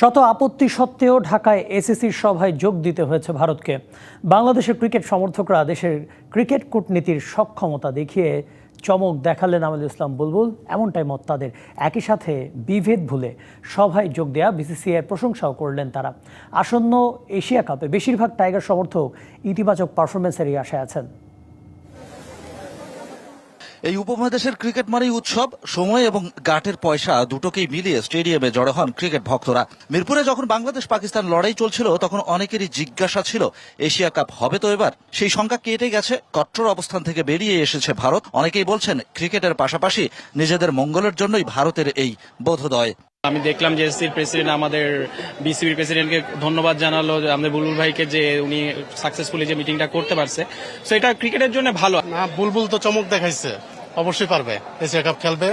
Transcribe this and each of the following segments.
শত আপত্তি সত্ত্বেও ঢাকায় এসিসির সভায় যোগ দিতে হয়েছে ভারতকে। বাংলাদেশের ক্রিকেট সমর্থকরা দেশের ক্রিকেট কূটনীতির সক্ষমতা দেখিয়ে চমক দেখালেন আমিনুল ইসলাম বুলবুল। এমনটাই মত তাদের। একই সাথে বিভেদ ভুলে সভায় যোগ দেয়া বিসিসিআইয়ের প্রশংসাও করলেন তারা। আসন্ন এশিয়া কাপে বেশিরভাগ টাইগার সমর্থক ইতিবাচক পারফরমেন্সেরই আশায় আছেন। এই উপমহাদেশের ক্রিকেট মানেই উৎসব, সময় এবং গাটের পয়সা দুটোকেই মিলিয়ে স্টেডিয়ামে জড়ো হন ক্রিকেট ভক্তরা। মিরপুরে যখন বাংলাদেশ পাকিস্তান লড়াই চলছিল, তখন অনেকেরই জিজ্ঞাসা ছিল, এশিয়া কাপ হবে তো এবার? সেই সংখ্যা কেটে গেছে, কট্টর অবস্থান থেকে বেরিয়ে এসেছে ভারত। অনেকেই বলছেন, ক্রিকেটের পাশাপাশি নিজেদের মঙ্গলের জন্যই ভারতের এই বোধোদয়। আমি দেখলাম যে এসসির প্রেসিডেন্ট আমাদের বিসিবির প্রেসিডেন্টকে ধন্যবাদ জানালো যে আমাদের বুলবুল ভাইকে যে উনি সাকসেসফুলি যে মিটিংটা করতে পারছে। সো এটা ক্রিকেটের জন্য ভালো। না বুলবুল তো চমক দেখাইছে। অবশ্যই পারবে। এশিয়া কাপ খেলবে।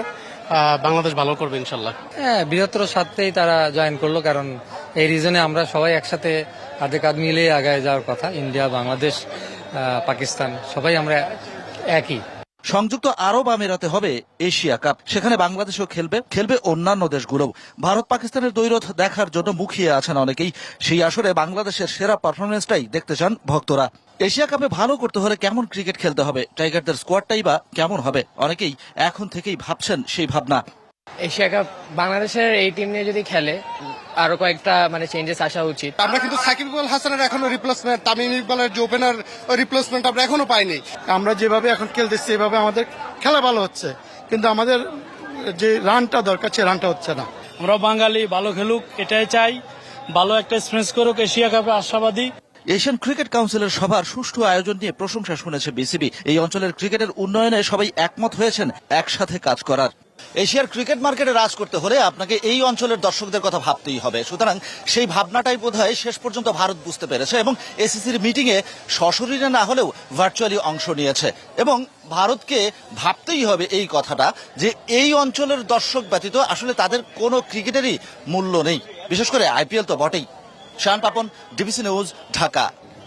বাংলাদেশ ভালো করবে ইনশাল্লাহ হ্যাঁ বৃহত্তর স্বার্থেই তারা জয়েন করল কারণ এই রিজনে আমরা সবাই একসাথে হাতে কাঁধ মিলিয়ে আগায় যাওয়ার কথা। ইন্ডিয়া বাংলাদেশ পাকিস্তান সবাই আমরা একই। সংযুক্ত আরব আমিরাতে হবে এশিয়া কাপ। সেখানে বাংলাদেশও খেলবে খেলবে অন্যান্য দেশগুলোও। ভারত পাকিস্তানের দৈরথ দেখার জন্য মুখিয়ে আছেন অনেকেই। সেই আসরে বাংলাদেশের সেরা পারফরমেন্সটাই দেখতে চান ভক্তরা। এশিয়া কাপে ভালো করতে হলে কেমন ক্রিকেট খেলতে হবে? টাইগারদের স্কোয়াডটাই বা কেমন হবে? অনেকেই এখন থেকেই ভাবছেন সেই ভাবনা। এশিয়া কাপ বাংলাদেশের এই টিম নিয়ে যদি খেলে আরও কয়েকটা মানে চেঞ্জেস আসা উচিত। আমরা কিন্তু সাকিব আল হাসানের এখনও রিপ্লেসমেন্ট তামিম ইকবালের যে ওপেনার রিপ্লেসমেন্ট আমরা এখনও পাইনি। আমরা যেভাবে এখন খেলতেছি এভাবে আমাদের খেলা ভালো হচ্ছে। কিন্তু আমাদের যে রানটা দরকার সে রানটা হচ্ছে না। আমরা বাঙালি ভালো খেলুক এটাই চাই। ভালো একটা এক্সপিরিয়েন্স করুক এশিয়া কাপে আশাবাদী। এশিয়ান ক্রিকেট কাউন্সিলের সভার সুষ্ঠু আয়োজন নিয়ে প্রশংসা শুনেছে বিসিবি। এই অঞ্চলের ক্রিকেটের উন্নয়নে সবাই একমত হয়েছেন একসাথে কাজ করার। এশিয়ার ক্রিকেট মার্কেটে রাজ করতে হলে আপনাকে এই অঞ্চলের দর্শকদের কথা ভাবতেই হবে। সুতরাং সেই ভাবনাটাই বোধহয় শেষ পর্যন্ত ভারত বুঝতে পেরেছে এবং এসিসির মিটিংয়ে সশরীরে না হলেও ভার্চুয়ালি অংশ নিয়েছে। এবং ভারতকে ভাবতেই হবে এই কথাটা যে এই অঞ্চলের দর্শক ব্যতীত আসলে তাদের কোনো ক্রিকেটেরই মূল্য নেই। বিশেষ করে আইপিএল তো বটেই। Shan Papon, DBC news, Dhaka.